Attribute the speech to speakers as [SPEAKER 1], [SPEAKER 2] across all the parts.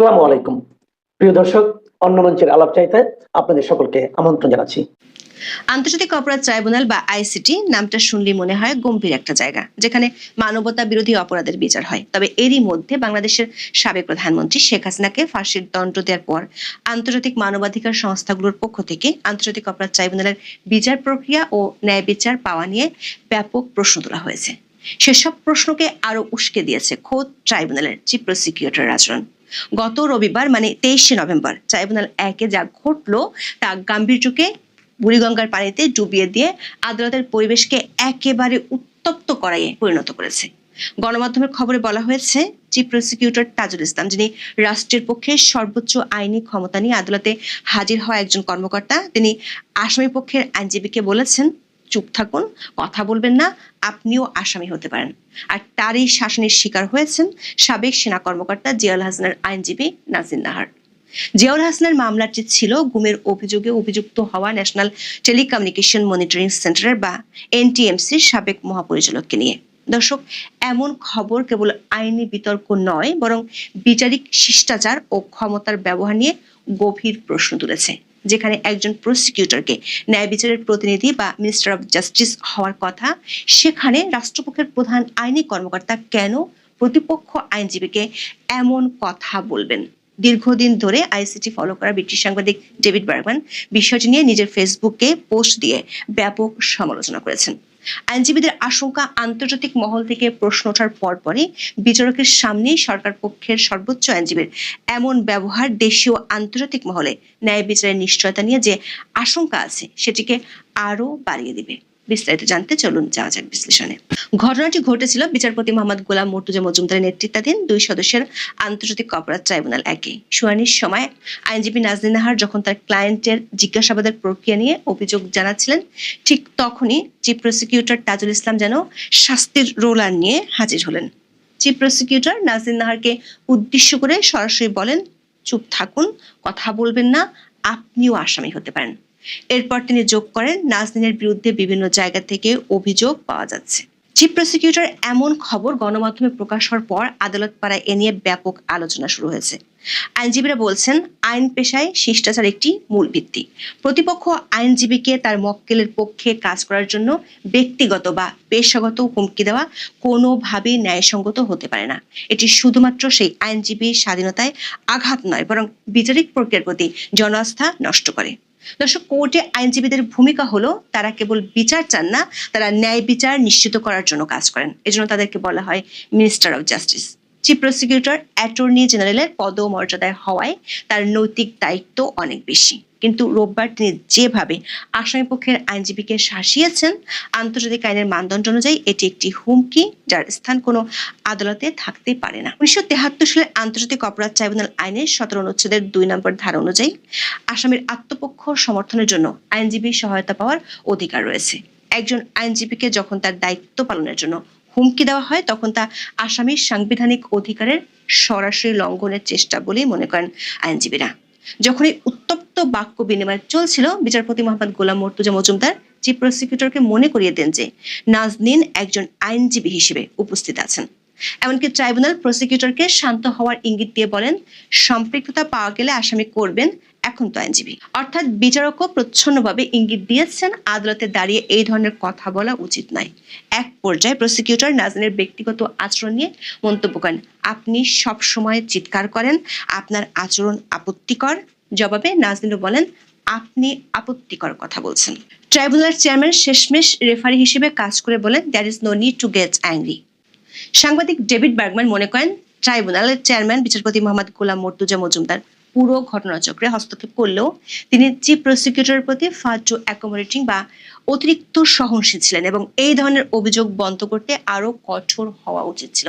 [SPEAKER 1] সালামু আলাইকুম প্রিয় দর্শক অন্য মঞ্চের আলাপ চাইতে আপনাদের সকলকে আমন্ত্রণ জানাচ্ছি
[SPEAKER 2] আন্তর্জাতিক অপরাধ ট্রাইব্যুনাল বা আইসিটি নামটা শুনলে মনে হয় গম্ভীর একটা জায়গা যেখানে মানবতা বিরোধী অপরাধের বিচার হয় তবে এরই মধ্যে বাংলাদেশের সাবেক প্রধানমন্ত্রী শেখ হাসিনাকে ফাঁসির দণ্ড দেওয়ার পর আন্তর্জাতিক মানবাধিকার সংস্থাগুলোর পক্ষ থেকে আন্তর্জাতিক অপরাধ ট্রাইব্যুনালের বিচার প্রক্রিয়া ও ন্যায় বিচার পাওয়া নিয়ে ব্যাপক প্রশ্ন তোলা হয়েছে সেসব প্রশ্নকে আরো উস্কে দিয়েছে খোদ ট্রাইব্যুনালের চিফ প্রসিকিউটর আচরণ গত রবিবার মানে তেইশে নভেম্বর ট্রাইব্যুনাল একে যা ঘটলো তা গাম্ভীর্যকে বুড়িগঙ্গার পানিতে ডুবিয়ে দিয়ে আদালতের পরিবেশকে একেবারে উত্তপ্ত করাইয়ে পরিণত করেছে গণমাধ্যমের খবরে বলা হয়েছে চিফ প্রসিকিউটর তাজুল ইসলাম যিনি রাষ্ট্রের পক্ষে সর্বোচ্চ আইনি ক্ষমতা নিয়ে আদালতে হাজির হওয়া একজন কর্মকর্তা তিনি আসামি পক্ষের আইনজীবীকে বলেছেন চুপ থাকুন কথা বলবেন না আপনিও আসামি হতে পারেন আর তারই শাসনের শিকার হয়েছেন সাবেক সেনা কর্মকর্তা জিয়াউল হাসানের আইনজীবী নাজিন নাহার জিয়াউল হাসানের মামলাটি ছিল গুমের অভিযোগে অভিযুক্ত হওয়া ন্যাশনাল টেলিকমিউনিকেশন মনিটরিং সেন্টারের বা এনটিএমসির সাবেক মহাপরিচালককে নিয়ে দর্শক এমন খবর কেবল আইনি বিতর্ক নয় বরং বিচারিক শিষ্টাচার ও ক্ষমতার ব্যবহার নিয়ে গভীর প্রশ্ন তুলেছে যেখানে একজন প্রসিকিউটরকে ন্যায় বিচারের প্রতিনিধি বা মিনিস্টার অফ জাস্টিস হওয়ার কথা সেখানে রাষ্ট্রপক্ষের প্রধান আইনি কর্মকর্তা কেন প্রতিপক্ষ আইনজীবীকে এমন কথা বলবেন দীর্ঘদিন ধরে আইসিটি ফলো করা ব্রিটিশ সাংবাদিক ডেভিড বার্গম্যান বিষয়টি নিয়ে নিজের ফেসবুকে পোস্ট দিয়ে ব্যাপক সমালোচনা করেছেন আইনজীবীদের আশঙ্কা আন্তর্জাতিক মহল থেকে প্রশ্ন ওঠার পরপরই বিচারকের সামনেই সরকার পক্ষের সর্বোচ্চ আইনজীবীর এমন ব্যবহার দেশীয় আন্তর্জাতিক মহলে ন্যায় বিচারের নিশ্চয়তা নিয়ে যে আশঙ্কা আছে সেটিকে আরও বাড়িয়ে দেবে বিস্তারিত জানতে চলুন যাওয়া যাক বিশ্লেষণে ঘটনাটি ঘটেছিল বিচারপতি মোহাম্মদ গোলাম মর্তুজা মজুমদারের নেতৃত্বাধীন দুই সদস্যের আন্তর্জাতিক অপরাধ ট্রাইব্যুনাল একে শুনানির সময় আইনজীবী নাজনীন নাহার যখন তার ক্লায়েন্টের জিজ্ঞাসাবাদের প্রক্রিয়া নিয়ে অভিযোগ জানাচ্ছিলেন ঠিক তখনই চিফ প্রসিকিউটর তাজুল ইসলাম যেন শাস্তির রোলার নিয়ে হাজির হলেন চিফ প্রসিকিউটর নাজনীন নাহারকে উদ্দেশ্য করে সরাসরি বলেন চুপ থাকুন কথা বলবেন না আপনিও আসামি হতে পারেন এরপর তিনি যোগ করেন নাজনিনের বিরুদ্ধে বিভিন্ন জায়গা থেকে অভিযোগ পাওয়া যাচ্ছে চিফ প্রসিকিউটর এমন খবর গণমাধ্যমে প্রকাশ হওয়ার পর আদালত পাড়ায় এ নিয়ে ব্যাপক আলোচনা শুরু হয়েছে আইনজীবীরা বলছেন আইন পেশায় শিষ্টাচার একটি মূল ভিত্তি প্রতিপক্ষ আইনজীবীকে তার মক্কেলের পক্ষে কাজ করার জন্য ব্যক্তিগত বা পেশাগত হুমকি দেওয়া কোনোভাবেই ন্যায়সঙ্গত হতে পারে না এটি শুধুমাত্র সেই আইনজীবীর স্বাধীনতায় আঘাত নয় বরং বিচারিক প্রক্রিয়ার প্রতি জনআস্থা নষ্ট করে দর্শক কোর্টে আইনজীবীদের ভূমিকা হলো তারা কেবল বিচার চান না তারা ন্যায় বিচার নিশ্চিত করার জন্য কাজ করেন এজন্য তাদেরকে বলা হয় minister of justice chief prosecutor attorney জেনারেলের পদমর্যাদায় হওয়ায় তার নৈতিক দায়িত্ব অনেক বেশি কিন্তু রোববার তিনি যেভাবে আসামিপক্ষের আইনজীবীকে শাসিয়েছেন আন্তর্জাতিক আইনের মানদণ্ড অনুযায়ী এটি একটি হুমকি যার স্থান কোনো আদালতে থাকতে পারে না উনিশশো তেহাত্তর সালে আন্তর্জাতিক অপরাধ ট্রাইব্যুনাল আইনের সতেরো অনুচ্ছেদের দুই নম্বর ধারা অনুযায়ী আসামির আত্মপক্ষ সমর্থনের জন্য আইনজীবীর সহায়তা পাওয়ার অধিকার রয়েছে একজন আইনজীবীকে যখন তার দায়িত্ব পালনের জন্য হুমকি দেওয়া হয় তখন তা আসামির সাংবিধানিক অধিকারের সরাসরি লঙ্ঘনের চেষ্টা বলেই মনে করেন আইনজীবীরা যখন এই উত্তপ্ত বাক্য বিনিময় চলছিল বিচারপতি মোহাম্মদ গোলাম মর্তুজা মজুমদার চিফ প্রসিকিউটরকে মনে করিয়ে দেন যে নাজনীন একজন আইনজীবী হিসেবে উপস্থিত আছেন এমনকি ট্রাইব্যুনাল প্রসিকিউটরকে শান্ত হওয়ার ইঙ্গিত দিয়ে বলেন সম্পৃক্ততা পাওয়া গেলে আসামি করবেন এখন তো আইনজীবী অর্থাৎ বিচারকও প্রচ্ছন্নভাবে ইঙ্গিত দিয়েছেন আদালতে দাঁড়িয়ে এই ধরনের কথা বলা উচিত নয় এক পর্যায়ে প্রসিকিউটর নাজনের ব্যক্তিগত আচরণ নিয়ে মন্তব্য করেন আপনি সব সময় চিৎকার করেন আপনার আচরণ আপত্তিকর জবাবে নাজনীরও বলেন আপনি আপত্তিকর কথা বলছেন ট্রাইব্যুনাল চেয়ারম্যান শেষমেশ রেফারি হিসেবে কাজ করে বলেন there is no need to get angry সাংবাদিক ডেভিড বার্গম্যান মনে করেন ট্রাইব্যুনালের চেয়ারম্যান বিচারপতি মোহাম্মদ গোলাম মর্তুজা মজুমদার পুরো ঘটনাচক্রে হস্তক্ষেপ করলেও তিনি চিফ প্রসিকিউটরের প্রতি ফার অ্যাকোমোডেটিং বা অতিরিক্ত সহনশীল ছিলেন এবং এই ধরনের অভিযোগ বন্ধ করতে আরও কঠোর হওয়া উচিত ছিল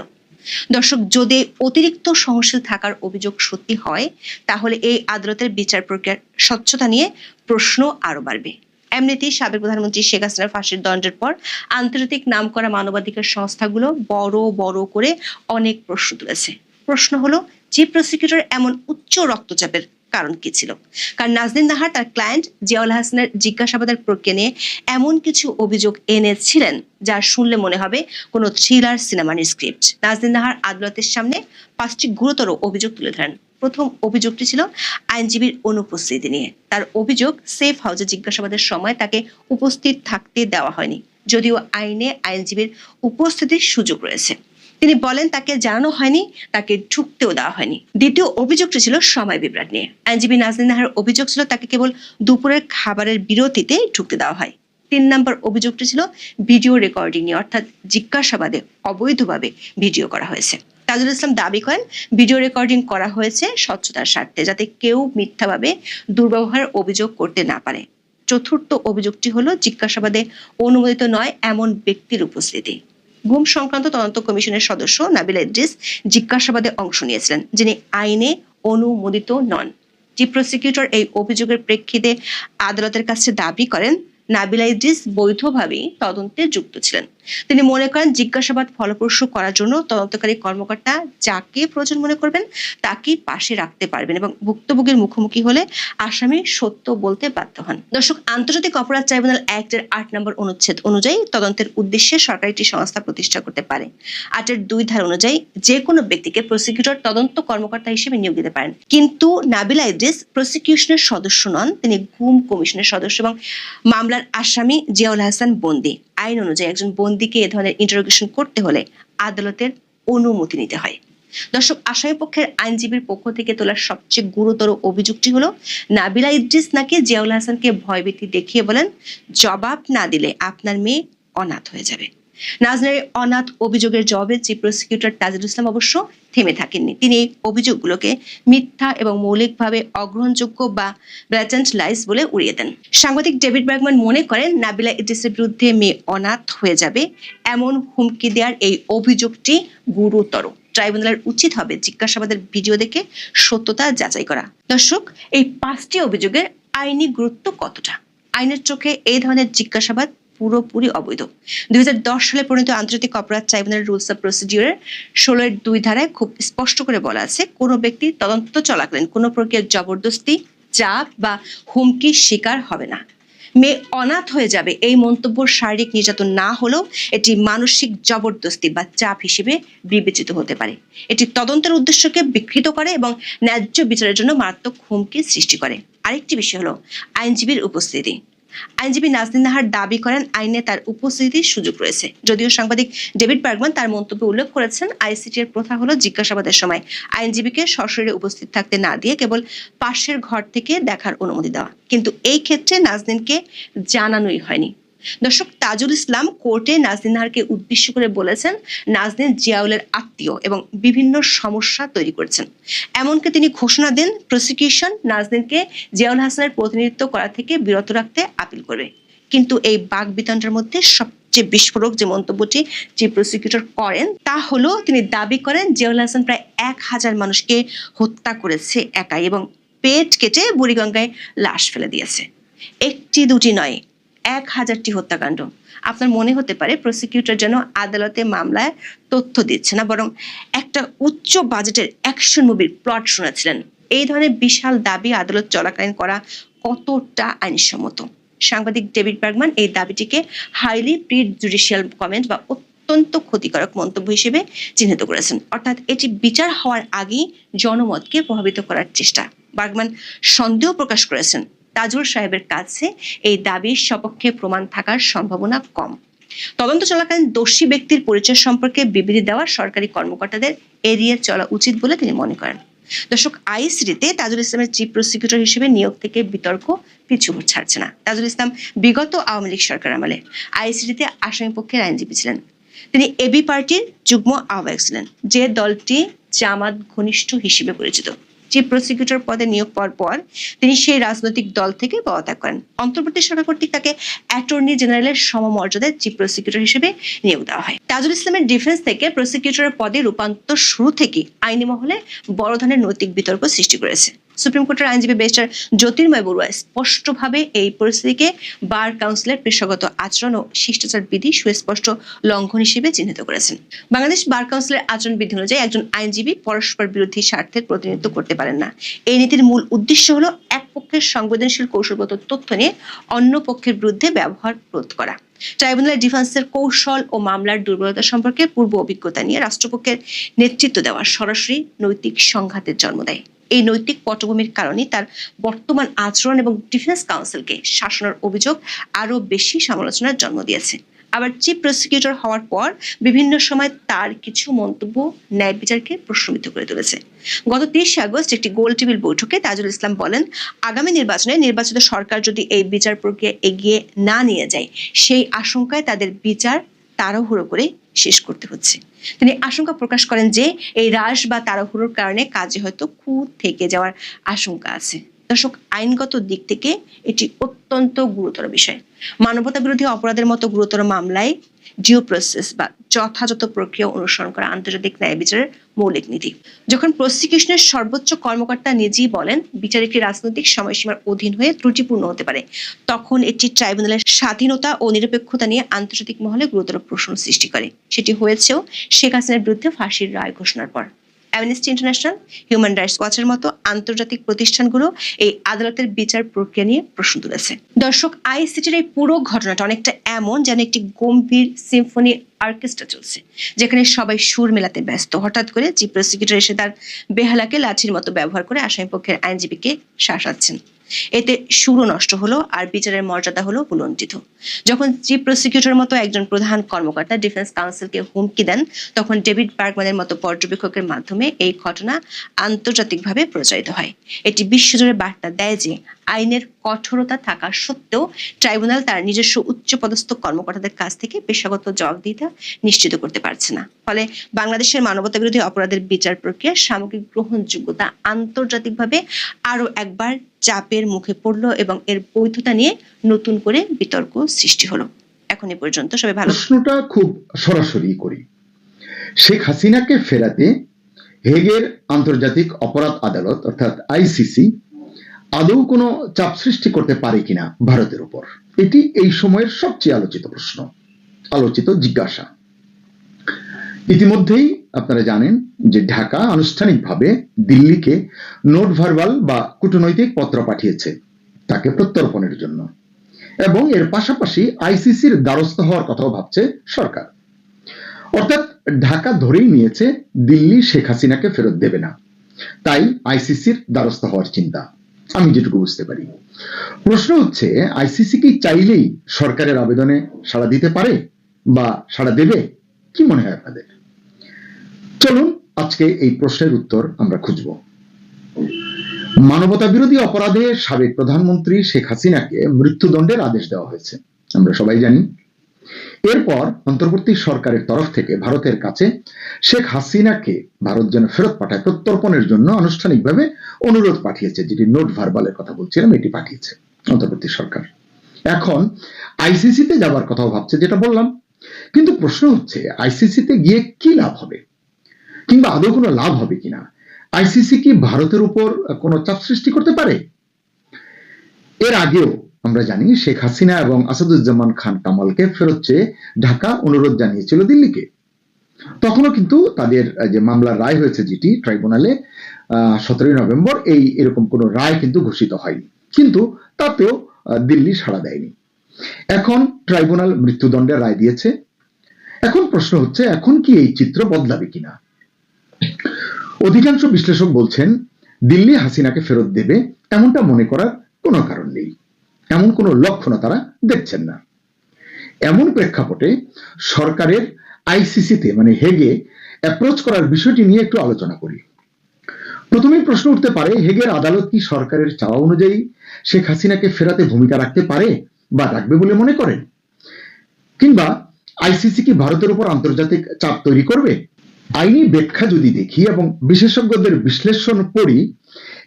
[SPEAKER 2] দর্শক যদি অতিরিক্ত সহনশীল থাকার অভিযোগ সত্যি হয় তাহলে এই আদালতের বিচার প্রক্রিয়ার স্বচ্ছতা নিয়ে প্রশ্ন আরও বাড়বে এমনিতেই সাবেক প্রধানমন্ত্রী শেখ হাসিনার ফাঁসির দণ্ডের পর আন্তর্জাতিক নাম করা মানবাধিকার সংস্থাগুলো বড় বড় করে অনেক প্রশ্ন তুলেছে প্রশ্ন হলো চিফ প্রসিকিউটর এমন উচ্চ রক্তচাপের কারণ কি ছিল কারণ নাজদিন নাহার তার ক্লায়েন্ট জিয়াউল হাসানের জিজ্ঞাসাবাদের প্রক্রিয়া নিয়ে এমন কিছু অভিযোগ এনেছিলেন যা শুনলে মনে হবে কোনো থ্রিলার সিনেমার স্ক্রিপ্ট নাজদিন নাহার আদালতের সামনে পাঁচটি গুরুতর অভিযোগ তুলে ধরেন প্রথম অভিযোগটি ছিল আইনজীবীর অনুপস্থিতি নিয়ে তার অভিযোগ সেফ হাউসে জিজ্ঞাসাবাদের সময় তাকে উপস্থিত থাকতে দেওয়া হয়নি যদিও আইনে আইনজীবীর উপস্থিতির সুযোগ রয়েছে তিনি বলেন তাকে জানানো হয়নি তাকে ঢুকতেও দেওয়া হয়নি দ্বিতীয় অভিযোগটি ছিল সময় বিভ্রাট নিয়ে আইনজীবী নাজনীন নাহার অভিযোগ ছিল তাকে কেবল দুপুরের খাবারের বিরতিতে ঢুকতে দেওয়া হয় তিন নম্বর অভিযোগটি ছিল ভিডিও রেকর্ডিং নিয়ে অর্থাৎ জিজ্ঞাসাবাদে অবৈধভাবে ভিডিও করা হয়েছে তাজুল ইসলাম দাবি করেন ভিডিও রেকর্ডিং করা হয়েছে স্বচ্ছতার স্বার্থে যাতে কেউ মিথ্যাভাবে দুর্ব্যবহার অভিযোগ করতে না পারে চতুর্থ অভিযোগটি হলো জিজ্ঞাসাবাদে অনুমোদিত নয় এমন ব্যক্তির উপস্থিতি গুম সংক্রান্ত তদন্ত কমিশনের সদস্য নাবিল ইদ্রিস জিজ্ঞাসাবাদে অংশ নিয়েছিলেন যিনি আইনে অনুমোদিত নন চিফ প্রসিকিউটর এই অভিযোগের প্রেক্ষিতে আদালতের কাছে দাবি করেন নাবিলা ইদ্রিস বৈধভাবেই তদন্তে যুক্ত ছিলেন তিনি মনে করেন জিজ্ঞাসাবাদ ফলপ্রসূ করার জন্য তদন্তকারী কর্মকর্তা যাকে প্রয়োজন মনে করবেন তাকে পাশে রাখতে পারবেন এবং ভুক্তভোগীর মুখোমুখি হলে আসামি সত্য বলতে বাধ্য হন দর্শক আন্তর্জাতিক অপরাধ ট্রাইব্যুনাল অ্যাক্টের আট নম্বর অনুচ্ছেদ অনুযায়ী তদন্তের উদ্দেশ্যে সরকার একটি সংস্থা প্রতিষ্ঠা করতে পারে আটের দুই ধার অনুযায়ী যে কোনো ব্যক্তিকে প্রসিকিউটর তদন্ত কর্মকর্তা হিসেবে নিয়োগ দিতে পারেন কিন্তু নাবিলা ইদ্রিস প্রসিকিউশনের সদস্য নন তিনি ঘুম কমিশনের সদস্য এবং মামলার আসামি জিয়াউল হাসান বন্দি আইন অনুযায়ী একজন বন্দি বন্দীকে এ ধরনের ইন্টারোগেশন করতে হলে আদালতের অনুমতি নিতে হয় দর্শক আসামি পক্ষের আইনজীবীর পক্ষ থেকে তোলার সবচেয়ে গুরুতর অভিযোগটি হলো নাবিলা ইদ্রিস নাকি জিয়াউল হাসানকে ভয়ভীতি দেখিয়ে বলেন জবাব না দিলে আপনার মেয়ে অনাথ হয়ে যাবে নাজরের অনাথ অভিযোগের জবাবে চিফ প্রসিকিউটর তাজুল ইসলাম অবশ্য থেমে থাকেননি তিনি এই অভিযোগগুলোকে মিথ্যা এবং মৌলিকভাবে অগ্রহণযোগ্য বা ব্ল্যাটেন্ট লাইস বলে উড়িয়ে দেন সাংবাদিক ডেভিড বার্গম্যান মনে করেন নাবিলা ইডিসের বিরুদ্ধে মেয়ে অনাথ হয়ে যাবে এমন হুমকি দেওয়ার এই অভিযোগটি গুরুতর ট্রাইব্যুনালের উচিত হবে জিজ্ঞাসাবাদের ভিডিও দেখে সত্যতা যাচাই করা দর্শক এই পাঁচটি অভিযোগের আইনি গুরুত্ব কতটা আইনের চোখে এই ধরনের জিজ্ঞাসাবাদ পুরোপুরি অবৈধ দুই সালে পরিণত আন্তর্জাতিক অপরাধ ট্রাইব্যুনাল রুলস অফ প্রসিডিওর ষোলোর দুই ধারায় খুব স্পষ্ট করে বলা আছে কোনো ব্যক্তি তদন্ত চলাকালীন কোনো প্রক্রিয়ার জবরদস্তি চাপ বা হুমকির শিকার হবে না মেয়ে অনাথ হয়ে যাবে এই মন্তব্য শারীরিক নির্যাতন না হলেও এটি মানসিক জবরদস্তি বা চাপ হিসেবে বিবেচিত হতে পারে এটি তদন্তের উদ্দেশ্যকে বিকৃত করে এবং ন্যায্য বিচারের জন্য মারাত্মক হুমকি সৃষ্টি করে আরেকটি বিষয় হলো আইনজীবীর উপস্থিতি আইনজীবী নাজনীন নাহার দাবি করেন আইনে তার উপস্থিতির সুযোগ রয়েছে যদিও সাংবাদিক ডেভিড বার্গম্যান তার মন্তব্য উল্লেখ করেছেন আইসিটি এর প্রথা হলো জিজ্ঞাসাবাদের সময় আইনজীবীকে সশরীরে উপস্থিত থাকতে না দিয়ে কেবল পাশের ঘর থেকে দেখার অনুমতি দেওয়া কিন্তু এই ক্ষেত্রে নাজনীনকে জানানোই হয়নি দর্শক তাজুল ইসলাম কোর্টে নাজদিনহারকে উদ্দেশ্য করে বলেছেন নাজদিন জিয়াউলের আত্মীয় এবং বিভিন্ন সমস্যা তৈরি করেছেন এমনকি তিনি ঘোষণা দেন প্রসিকিউশন নাজদিনকে জিয়াউল হাসানের প্রতিনিধিত্ব করা থেকে বিরত রাখতে আপিল করবে কিন্তু এই বাঘ বিতণ্ডের মধ্যে সবচেয়ে বিস্ফোরক যে মন্তব্যটি যে প্রসিকিউটর করেন তা হলো তিনি দাবি করেন জিয়াউল হাসান প্রায় এক হাজার মানুষকে হত্যা করেছে একাই এবং পেট কেটে বুড়িগঙ্গায় লাশ ফেলে দিয়েছে একটি দুটি নয় এক হাজারটি হত্যাকাণ্ড আপনার মনে হতে পারে প্রসিকিউটর যেন আদালতে মামলায় তথ্য দিচ্ছে না বরং একটা উচ্চ বাজেটের অ্যাকশন মুভির প্লট শুনেছিলেন এই ধরনের বিশাল দাবি আদালত চলাকালীন করা কতটা আইনসম্মত সাংবাদিক ডেভিড বার্গমান এই দাবিটিকে হাইলি প্রি জুডিশিয়াল কমেন্ট বা অত্যন্ত ক্ষতিকারক মন্তব্য হিসেবে চিহ্নিত করেছেন অর্থাৎ এটি বিচার হওয়ার আগেই জনমতকে প্রভাবিত করার চেষ্টা বার্গমান সন্দেহ প্রকাশ করেছেন তাজুল সাহেবের কাছে এই দাবির সপক্ষে প্রমাণ থাকার সম্ভাবনা কম তদন্ত চলাকালীন দোষী ব্যক্তির পরিচয় সম্পর্কে বিবৃতি দেওয়া সরকারি কর্মকর্তাদের এড়িয়ে চলা উচিত বলে তিনি মনে করেন দর্শক আইসিডিতে তাজুল ইসলামের চিফ প্রসিকিউটর হিসেবে নিয়োগ থেকে বিতর্ক পিছু ছাড়ছে না তাজুল ইসলাম বিগত আওয়ামী লীগ সরকার আমলে আইসিডিতে আসামি পক্ষের আইনজীবী ছিলেন তিনি এবি পার্টির যুগ্ম আহ্বায়ক ছিলেন যে দলটি জামাত ঘনিষ্ঠ হিসেবে পরিচিত চিফ প্রসিকিউটর পদে নিয়োগ পাওয়ার পর তিনি সেই রাজনৈতিক দল থেকে পদত্যাগ করেন অন্তর্বর্তী সরকার কর্তৃক তাকে অ্যাটর্নি জেনারেলের সমমর্যাদায় চিফ প্রসিকিউটর হিসেবে নিয়োগ দেওয়া হয় তাজুল ইসলামের ডিফেন্স থেকে প্রসিকিউটরের পদে রূপান্তর শুরু থেকে আইনি মহলে বড় ধরনের নৈতিক বিতর্ক সৃষ্টি করেছে সুপ্রিম কোর্টের আইনজীবী ব্যারিস্টার জ্যোতির্ময় বড়ুয়া স্পষ্টভাবে এই পরিস্থিতিকে বার কাউন্সিলের পেশাগত আচরণ ও শিষ্টাচার বিধি সুস্পষ্ট লঙ্ঘন হিসেবে চিহ্নিত করেছেন বাংলাদেশ বার কাউন্সিলের আচরণ বিধি অনুযায়ী একজন আইনজীবী পরস্পর বিরোধী স্বার্থের প্রতিনিধিত্ব করতে পারেন না এই নীতির মূল উদ্দেশ্য হলো এক পক্ষের সংবেদনশীল কৌশলগত তথ্য নিয়ে অন্য পক্ষের বিরুদ্ধে ব্যবহার রোধ করা ট্রাইব্যুনালের ডিফেন্সের কৌশল ও মামলার দুর্বলতা সম্পর্কে পূর্ব অভিজ্ঞতা নিয়ে রাষ্ট্রপক্ষের নেতৃত্ব দেওয়া সরাসরি নৈতিক সংঘাতের জন্ম দেয় এই নৈতিক পটভূমির কারণে তার বর্তমান আচরণ এবং ডিফেন্স কাউন্সিলকে শাসনের অভিযোগ আরও বেশি সমালোচনার জন্ম দিয়েছে আবার চিফ প্রসিকিউটর হওয়ার পর বিভিন্ন সময় তার কিছু মন্তব্য ন্যায় বিচারকে প্রশ্নবিদ্ধ করে তুলেছে গত তেইশে আগস্ট একটি গোল টেবিল বৈঠকে তাজুল ইসলাম বলেন আগামী নির্বাচনে নির্বাচিত সরকার যদি এই বিচার প্রক্রিয়া এগিয়ে না নিয়ে যায় সেই আশঙ্কায় তাদের বিচার তাড়াহুড়ো করে শেষ করতে হচ্ছে তিনি আশঙ্কা প্রকাশ করেন যে এই হ্রাস বা তাড়াহুড়োর কারণে কাজে হয়তো খুঁত থেকে যাওয়ার আশঙ্কা আছে দর্শক আইনগত দিক থেকে এটি অত্যন্ত গুরুতর বিষয় মানবতা বিরোধী অপরাধের মতো গুরুতর মামলায় জিও প্রসেস বা যথাযথ প্রক্রিয়া অনুসরণ করা আন্তর্জাতিক ন্যায় বিচারের মৌলিক নীতি যখন প্রসিকিউশনের সর্বোচ্চ কর্মকর্তা নিজেই বলেন বিচার একটি রাজনৈতিক সময়সীমার অধীন হয়ে ত্রুটিপূর্ণ হতে পারে তখন এটি ট্রাইব্যুনালের স্বাধীনতা ও নিরপেক্ষতা নিয়ে আন্তর্জাতিক মহলে গুরুতর প্রশ্ন সৃষ্টি করে সেটি হয়েছেও শেখ হাসিনার বিরুদ্ধে ফাঁসির রায় ঘোষণার পর অ্যামনেস্টি ইন্টারন্যাশনাল হিউম্যান রাইটস ওয়াচের মতো আন্তর্জাতিক প্রতিষ্ঠানগুলো এই আদালতের বিচার প্রক্রিয়া নিয়ে প্রশ্ন তুলেছে দর্শক আইসিটির এই পুরো ঘটনাটা অনেকটা এমন যেন একটি গম্ভীর সিম্ফনি অর্কেস্ট্রা চলছে যেখানে সবাই সুর মেলাতে ব্যস্ত হঠাৎ করে চিফ প্রসিকিউটর এসে তার বেহালাকে লাঠির মতো ব্যবহার করে আসামিপক্ষের আইনজীবীকে শাসাচ্ছেন এতে সুরও নষ্ট হলো আর বিচারের মর্যাদা হলো বুলন্টিত যখন চিফ প্রসিকিউটর মতো একজন প্রধান কর্মকর্তা ডিফেন্স কাউন্সিলকে হুমকি দেন তখন ডেভিড বার্গম্যানের মতো পর্যবেক্ষকের মাধ্যমে এই ঘটনা আন্তর্জাতিকভাবে প্রচারিত হয় এটি বিশ্বজুড়ে বার্তা দেয় যে আইনের কঠোরতা থাকা সত্ত্বেও ট্রাইব্যুনাল তার নিজস্ব উচ্চপদস্থ কর্মকর্তাদের কাছ থেকে পেশাগত জবাবদিহিতা নিশ্চিত করতে পারছে না ফলে বাংলাদেশের মানবতা বিরোধী অপরাধের বিচার প্রক্রিয়া সামগ্রিক গ্রহণযোগ্যতা আন্তর্জাতিকভাবে আরও একবার চাপের মুখে পড়লো এবং এর বৈধতা নিয়ে নতুন করে বিতর্ক সৃষ্টি হলো এখন এ পর্যন্ত সবাই ভালো
[SPEAKER 3] প্রশ্নটা খুব সরাসরি করি শেখ হাসিনাকে ফেরাতে হেগের আন্তর্জাতিক অপরাধ আদালত অর্থাৎ আইসিসি আদৌ কোনো চাপ সৃষ্টি করতে পারে কিনা ভারতের উপর এটি এই সময়ের সবচেয়ে আলোচিত প্রশ্ন আলোচিত জিজ্ঞাসা ইতিমধ্যেই আপনারা জানেন যে ঢাকা আনুষ্ঠানিকভাবে দিল্লিকে নোট ভার্বাল বা কূটনৈতিক পত্র পাঠিয়েছে তাকে প্রত্যর্পণের জন্য এবং এর পাশাপাশি আইসিসির দ্বারস্থ হওয়ার কথাও ভাবছে সরকার অর্থাৎ ঢাকা ধরেই নিয়েছে দিল্লি শেখ হাসিনাকে ফেরত দেবে না তাই আইসিসির দ্বারস্থ হওয়ার চিন্তা আমি যেটুকু বুঝতে পারি প্রশ্ন হচ্ছে আইসিসি কি চাইলেই সরকারের আবেদনে সাড়া দিতে পারে বা সাড়া দেবে কি মনে হয় আপনাদের চলুন আজকে এই প্রশ্নের উত্তর আমরা খুঁজব মানবতা বিরোধী অপরাধে সাবেক প্রধানমন্ত্রী শেখ হাসিনাকে মৃত্যুদণ্ডের আদেশ দেওয়া হয়েছে আমরা সবাই জানি এরপর অন্তর্বর্তী সরকারের তরফ থেকে ভারতের কাছে শেখ হাসিনাকে ভারত যেন ফেরত পাঠায় প্রত্যর্পণের জন্য আনুষ্ঠানিকভাবে অনুরোধ পাঠিয়েছে যেটি নোট ভার্বালের কথা বলছিলাম এটি পাঠিয়েছে অন্তর্বর্তী সরকার এখন আইসিসিতে যাবার কথাও ভাবছে যেটা বললাম কিন্তু প্রশ্ন হচ্ছে আইসিসিতে গিয়ে কি লাভ হবে কিংবা আদৌ কোনো লাভ হবে কিনা আইসিসি কি ভারতের উপর কোনো চাপ সৃষ্টি করতে পারে এর আগেও আমরা জানি শেখ হাসিনা এবং আসাদুজ্জামান খান কামালকে ফেরত চেয়ে ঢাকা অনুরোধ জানিয়েছিল দিল্লিকে তখনও কিন্তু তাদের যে মামলার রায় হয়েছে যেটি ট্রাইব্যুনালে সতেরোই নভেম্বর এই এরকম কোনো রায় কিন্তু ঘোষিত হয়নি কিন্তু তাতেও দিল্লি সাড়া দেয়নি এখন ট্রাইব্যুনাল মৃত্যুদণ্ডের রায় দিয়েছে এখন প্রশ্ন হচ্ছে এখন কি এই চিত্র বদলাবে কিনা অধিকাংশ বিশ্লেষক বলছেন দিল্লি হাসিনাকে ফেরত দেবে এমনটা মনে করার কোনো কারণ নেই এমন কোনো লক্ষণও তারা দেখছেন না এমন প্রেক্ষাপটে সরকারের আইসিসিতে মানে হেগে অ্যাপ্রোচ করার বিষয়টি নিয়ে একটু আলোচনা করি প্রথমেই প্রশ্ন উঠতে পারে হেগের আদালত কি সরকারের চাওয়া অনুযায়ী শেখ হাসিনাকে ফেরাতে ভূমিকা রাখতে পারে বা রাখবে বলে মনে করেন কিংবা আইসিসি কি ভারতের উপর আন্তর্জাতিক চাপ তৈরি করবে আইনি ব্যাখ্যা যদি দেখি এবং বিশেষজ্ঞদের বিশ্লেষণ করি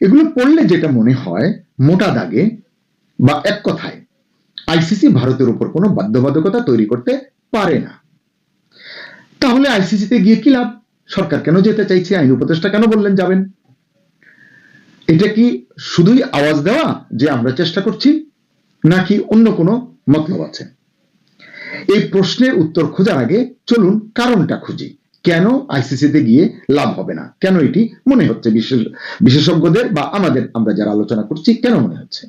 [SPEAKER 3] এগুলো পড়লে যেটা মনে হয় মোটা দাগে বা এক কথায় আইসিসি ভারতের উপর কোনো বাধ্যবাধকতা তৈরি করতে পারে না তাহলে আইসিসিতে গিয়ে কি লাভ সরকার কেন যেতে চাইছে আইন উপদেষ্টা কেন বললেন যাবেন এটা কি শুধুই আওয়াজ দেওয়া যে আমরা চেষ্টা করছি নাকি অন্য কোনো মতলব আছে এই প্রশ্নের উত্তর খোঁজার আগে চলুন কারণটা খুঁজি কেন আইসিসিতে গিয়ে লাভ হবে না কেন এটি মনে হচ্ছে বিশেষ বিশেষজ্ঞদের বা আমাদের আমরা যারা আলোচনা করছি কেন মনে হচ্ছে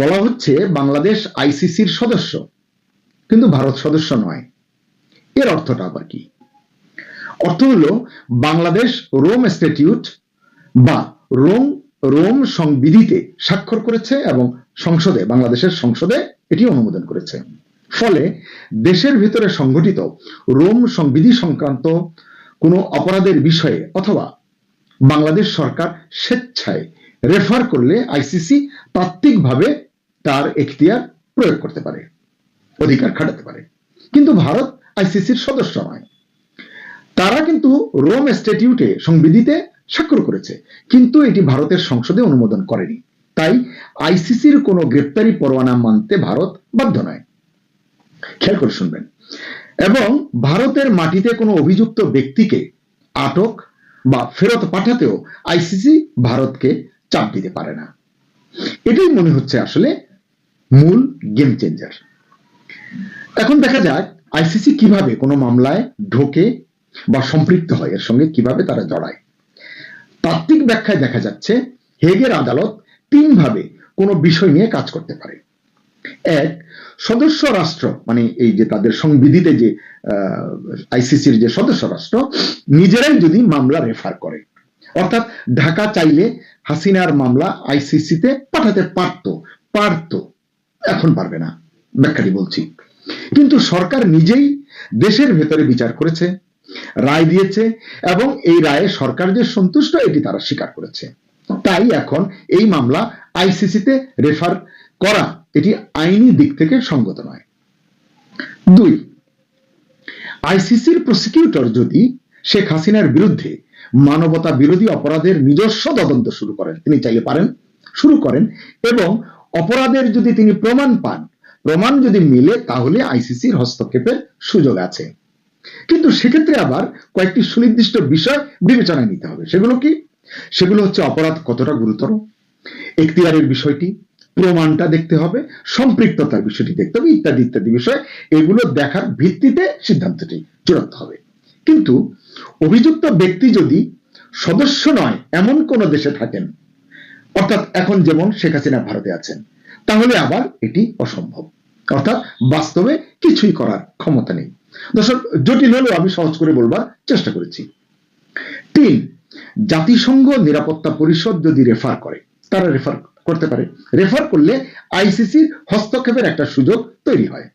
[SPEAKER 3] বলা হচ্ছে বাংলাদেশ আইসিসির সদস্য কিন্তু ভারত সদস্য নয় এর অর্থটা আবার কি অর্থ হল বাংলাদেশ রোম স্ট্যাটিউট বা রোম রোম সংবিধিতে স্বাক্ষর করেছে এবং সংসদে বাংলাদেশের সংসদে এটি অনুমোদন করেছে ফলে দেশের ভিতরে সংঘটিত রোম সংবিধি সংক্রান্ত কোনো অপরাধের বিষয়ে অথবা বাংলাদেশ সরকার স্বেচ্ছায় রেফার করলে আইসিসি তাত্ত্বিকভাবে তার এখতিয়ার প্রয়োগ করতে পারে অধিকার খাটাতে পারে কিন্তু ভারত আইসিসির সদস্য নয় তারা কিন্তু রোম স্ট্যাটিউটে সংবিধিতে স্বাক্ষর করেছে কিন্তু এটি ভারতের সংসদে অনুমোদন করেনি তাই আইসিসির কোনো গ্রেপ্তারি পরোয়ানা মানতে ভারত বাধ্য নয় খেয়াল করে শুনবেন এবং ভারতের মাটিতে কোনো অভিযুক্ত ব্যক্তিকে আটক বা ফেরত পাঠাতেও আইসিসি ভারতকে চাপ দিতে পারে না এটাই মনে হচ্ছে আসলে মূল গেম চেঞ্জার এখন দেখা যাক আইসিসি কিভাবে কোনো মামলায় ঢোকে বা সম্পৃক্ত হয় এর সঙ্গে কিভাবে তারা জড়ায় তাত্ত্বিক ব্যাখ্যায় দেখা যাচ্ছে হেগের আদালত তিনভাবে কোনো বিষয় নিয়ে কাজ করতে পারে এক সদস্য রাষ্ট্র মানে এই যে তাদের সংবিধিতে যে আইসিসির যে সদস্য রাষ্ট্র নিজেরাই যদি মামলা রেফার করে অর্থাৎ ঢাকা চাইলে হাসিনার মামলা আইসিসিতে পাঠাতে পারত পারত এখন পারবে না ব্যাখ্যাটি বলছি কিন্তু সরকার নিজেই দেশের ভেতরে বিচার করেছে রায় দিয়েছে এবং এই রায়ে সরকার যে সন্তুষ্ট এটি তারা স্বীকার করেছে তাই এখন এই মামলা আইসিসিতে রেফার করা এটি আইনি দিক থেকে সঙ্গত নয় দুই আইসিসির প্রসিকিউটর যদি শেখ হাসিনার বিরুদ্ধে মানবতা বিরোধী অপরাধের নিজস্ব তদন্ত শুরু করেন তিনি চাইলে পারেন শুরু করেন এবং অপরাধের যদি তিনি প্রমাণ পান প্রমাণ যদি মিলে তাহলে আইসিসির হস্তক্ষেপের সুযোগ আছে কিন্তু সেক্ষেত্রে আবার কয়েকটি সুনির্দিষ্ট বিষয় বিবেচনায় নিতে হবে সেগুলো কি সেগুলো হচ্ছে অপরাধ কতটা গুরুতর এখতিয়ারের বিষয়টি প্রমাণটা দেখতে হবে সম্পৃক্ততার বিষয়টি দেখতে হবে ইত্যাদি ইত্যাদি বিষয় এগুলো দেখার ভিত্তিতে সিদ্ধান্তটি চূড়ান্ত হবে কিন্তু অভিযুক্ত ব্যক্তি যদি সদস্য নয় এমন কোন দেশে থাকেন অর্থাৎ এখন যেমন শেখ হাসিনা ভারতে আছেন তাহলে আবার এটি অসম্ভব অর্থাৎ বাস্তবে কিছুই করার ক্ষমতা নেই দর্শক জটিল হলেও আমি সহজ করে বলবার চেষ্টা করেছি তিন জাতিসংঘ নিরাপত্তা পরিষদ যদি রেফার করে তারা রেফার করতে পারে রেফার করলে আইসিসির হস্তক্ষেপের একটা সুযোগ তৈরি হয়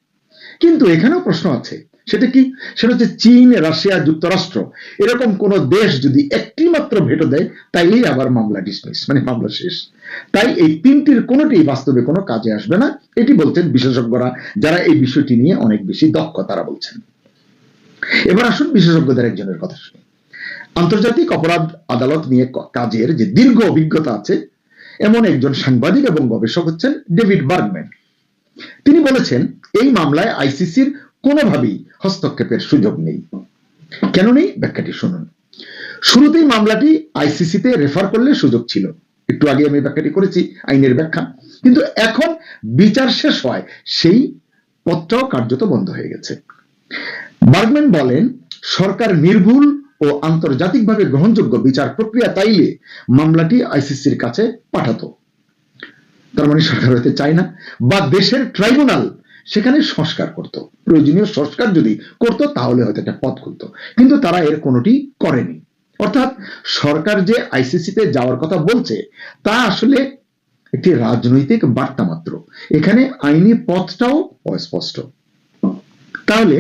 [SPEAKER 3] কিন্তু এখানেও প্রশ্ন আছে সেটা কি সেটা হচ্ছে চীন রাশিয়া যুক্তরাষ্ট্র এরকম কোন দেশ যদি একটি মাত্র ভেটো দেয় তাইলেই আবার মামলা ডিসমিস মানে মামলা শেষ তাই এই তিনটির কোনোটি বাস্তবে কোনো কাজে আসবে না এটি বলছেন বিশেষজ্ঞরা যারা এই বিষয়টি নিয়ে অনেক বেশি দক্ষ তারা বলছেন এবার আসুন বিশেষজ্ঞদের একজনের কথা শুনি আন্তর্জাতিক অপরাধ আদালত নিয়ে কাজের যে দীর্ঘ অভিজ্ঞতা আছে এমন একজন সাংবাদিক এবং গবেষক হচ্ছেন ডেভিড বার্গম্যান তিনি বলেছেন এই মামলায় আইসিসির কোনোভাবেই হস্তক্ষেপের সুযোগ নেই কেন নেই ব্যাখ্যাটি শুনুন শুরুতেই মামলাটি আইসিসিতে রেফার করলে সুযোগ ছিল একটু আগে আমি ব্যাখ্যাটি করেছি আইনের ব্যাখ্যা কিন্তু এখন বিচার শেষ হয় সেই পথটাও কার্যত বন্ধ হয়ে গেছে বার্গম্যান বলেন সরকার নির্ভুল ও আন্তর্জাতিকভাবে গ্রহণযোগ্য বিচার প্রক্রিয়া চাইলে মামলাটি আইসিসির কাছে পাঠাতো তার মানে সরকার হতে চায় না বা দেশের ট্রাইব্যুনাল সেখানে সংস্কার করত প্রয়োজনীয় সংস্কার যদি করত তাহলে হয়তো একটা পথ খুলত কিন্তু তারা এর কোনোটি করেনি অর্থাৎ সরকার যে আইসিসিতে যাওয়ার কথা বলছে তা আসলে একটি রাজনৈতিক বার্তা মাত্র এখানে আইনি পথটাও অস্পষ্ট তাহলে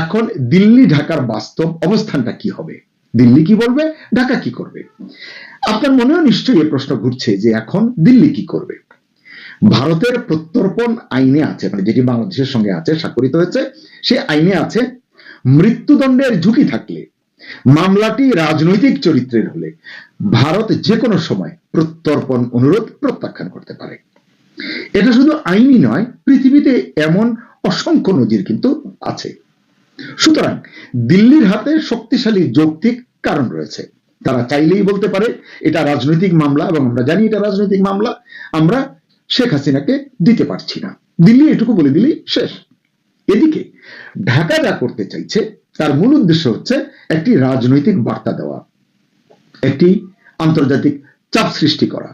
[SPEAKER 3] এখন দিল্লি ঢাকার বাস্তব অবস্থানটা কি হবে দিল্লি কি বলবে ঢাকা কি করবে আপনার মনেও নিশ্চয়ই এ প্রশ্ন ঘুরছে যে এখন দিল্লি কি করবে ভারতের প্রত্যর্পণ আইনে আছে মানে যেটি বাংলাদেশের সঙ্গে আছে স্বাক্ষরিত হয়েছে সে আইনে আছে মৃত্যুদণ্ডের ঝুঁকি থাকলে মামলাটি রাজনৈতিক চরিত্রের হলে ভারত যে কোনো সময় প্রত্যর্পণ অনুরোধ প্রত্যাখ্যান করতে পারে এটা শুধু আইনি নয় পৃথিবীতে এমন অসংখ্য নজির কিন্তু আছে সুতরাং দিল্লির হাতে শক্তিশালী যৌক্তিক কারণ রয়েছে তারা চাইলেই বলতে পারে এটা রাজনৈতিক মামলা এবং আমরা জানি এটা রাজনৈতিক মামলা আমরা শেখ হাসিনাকে দিতে পারছি না দিল্লি এটুকু বলে দিলি শেষ এদিকে ঢাকা যা করতে চাইছে তার মূল উদ্দেশ্য হচ্ছে একটি রাজনৈতিক বার্তা দেওয়া একটি আন্তর্জাতিক চাপ সৃষ্টি করা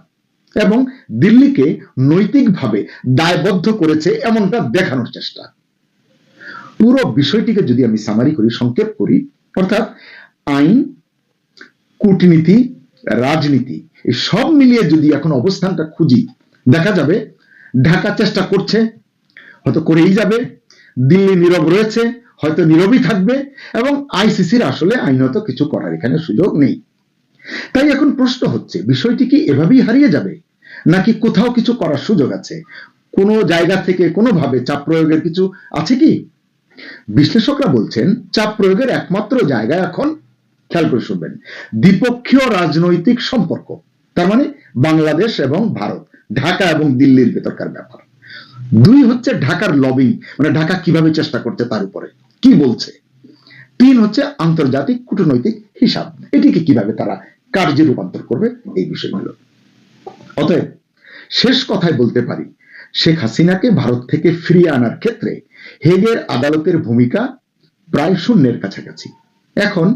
[SPEAKER 3] এবং দিল্লিকে নৈতিকভাবে দায়বদ্ধ করেছে এমনটা দেখানোর চেষ্টা পুরো বিষয়টিকে যদি আমি সামারি করি সংক্ষেপ করি অর্থাৎ আইন কূটনীতি রাজনীতি এই সব মিলিয়ে যদি এখন অবস্থানটা খুঁজি দেখা যাবে ঢাকা চেষ্টা করছে হয়তো করেই যাবে দিল্লি নীরব রয়েছে হয়তো নীরবই থাকবে এবং আইসিসির আসলে আইনত কিছু করার এখানে সুযোগ নেই তাই এখন প্রশ্ন হচ্ছে বিষয়টি কি এভাবেই হারিয়ে যাবে নাকি কোথাও কিছু করার সুযোগ আছে কোনো জায়গা থেকে কোনোভাবে চাপ প্রয়োগের কিছু আছে কি বিশ্লেষকরা বলছেন চাপ প্রয়োগের একমাত্র জায়গা এখন খেয়াল করে শুনবেন দ্বিপক্ষীয় রাজনৈতিক সম্পর্ক তার মানে বাংলাদেশ এবং ভারত ঢাকা এবং দিল্লির ভেতরকার ব্যাপার দুই হচ্ছে ঢাকার লবিং মানে ঢাকা কিভাবে চেষ্টা করছে তার উপরে কি বলছে তিন হচ্ছে আন্তর্জাতিক কূটনৈতিক হিসাব এটিকে কিভাবে তারা কার্যে রূপান্তর করবে এই বিষয়গুলো অতএব শেষ কথায় বলতে পারি শেখ হাসিনাকে ভারত থেকে ফিরিয়ে আনার ক্ষেত্রে হেগের আদালতের ভূমিকা প্রায় শূন্যের কাছাকাছি এখন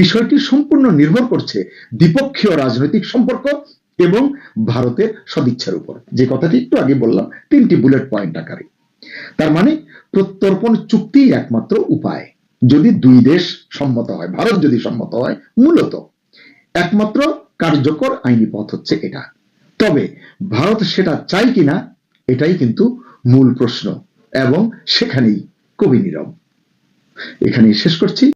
[SPEAKER 3] বিষয়টি সম্পূর্ণ নির্ভর করছে দ্বিপক্ষীয় রাজনৈতিক সম্পর্ক এবং ভারতের সদিচ্ছার উপর যে কথাটি একটু আগে বললাম তিনটি বুলেট পয়েন্ট আকারে তার মানে প্রত্যর্পণ চুক্তি একমাত্র উপায় যদি দুই দেশ সম্মত হয় ভারত যদি সম্মত হয় মূলত একমাত্র কার্যকর আইনি পথ হচ্ছে এটা তবে ভারত সেটা চাই কিনা এটাই কিন্তু মূল প্রশ্ন এবং সেখানেই কবি নীরব এখানেই শেষ করছি